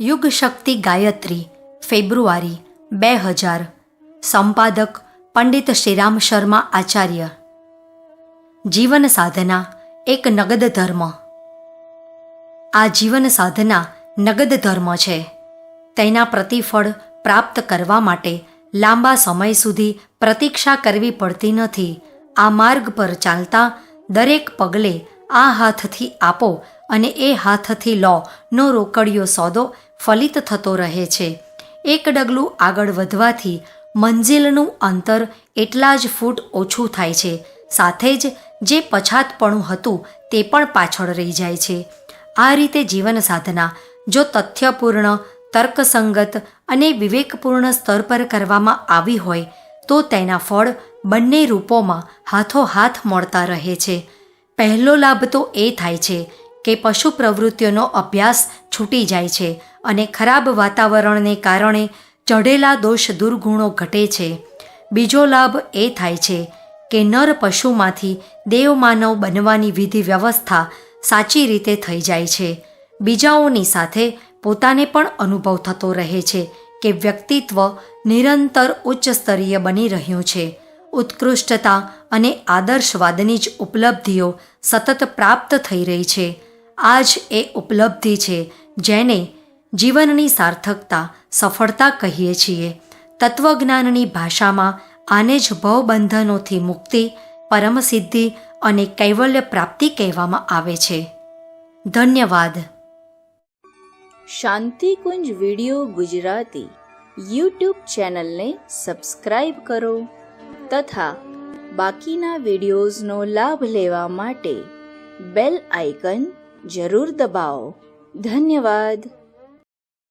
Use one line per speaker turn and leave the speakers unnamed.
યુગ શક્તિ ગાયત્રી, ફેબ્રુઆરી, બે હજાર. સંપાદક પંડિત શ્રીરામ શર્મા આચાર્ય. જીવન સાધના, એક નગદ ધર્મ. આ જીવન સાધના નગદ ધર્મ છે. તેના પ્રતિફળ પ્રાપ્ત કરવા માટે લાંબા સમય સુધી પ્રતીક્ષા કરવી પડતી નથી. આ માર્ગ પર ચાલતા દરેક પગલે આ હાથથી આપો અને એ હાથથી લો, નો રોકડિયો સોદો, ફલિત થતો રહે છે. એક ડગલું આગળ વધવાથી મંજિલનું અંતર એટલા જ ફૂટ ઓછું થાય છે. સાથે જ જે પછાતપણું હતું તે પણ પાછળ રહી જાય છે. આ રીતે જીવન સાધના જો તથ્યપૂર્ણ, તર્કસંગત અને વિવેકપૂર્ણ સ્તર પર કરવામાં આવી હોય, તો તેના ફળ બંને રૂપોમાં હાથો હાથ મળતા રહે છે. પહેલો લાભ તો એ થાય છે કે પશુ પ્રવૃત્તિઓનો અભ્યાસ છૂટી જાય છે અને ખરાબ વાતાવરણને કારણે ચઢેલા દોષ દુર્ગુણો ઘટે છે. બીજો લાભ એ થાય છે કે નર પશુમાંથી દેવમાનવ બનવાની વિધિ વ્યવસ્થા સાચી રીતે થઈ જાય છે. બીજાઓની સાથે પોતાને પણ અનુભવ થતો રહે છે કે વ્યક્તિત્વ નિરંતર ઉચ્ચ સ્તરીય બની રહ્યું છે. ઉત્કૃષ્ટતા અને આદર્શવાદની જ ઉપલબ્ધિઓ સતત પ્રાપ્ત થઈ રહી છે. આ જ એ ઉપલબ્ધિ છે, જેને જીવનની સાર્થકતા, સફળતા કહીએ છીએ. તત્વજ્ઞાનની ભાષામાં આને જ ભવબંધનોથી મુક્તિ, પરમસિદ્ધિ અને કૈવલ્ય પ્રાપ્તિ કહેવામાં આવે છે. ધન્યવાદ.
શાંતિકુંજ વિડિયો ગુજરાતી યુટ્યુબ ચેનલને સબસ્ક્રાઈબ કરો તથા બાકીના વિડિયોઝનો લાભ લેવા માટે બેલ આઇકન જરૂર દબાવો. ધન્યવાદ.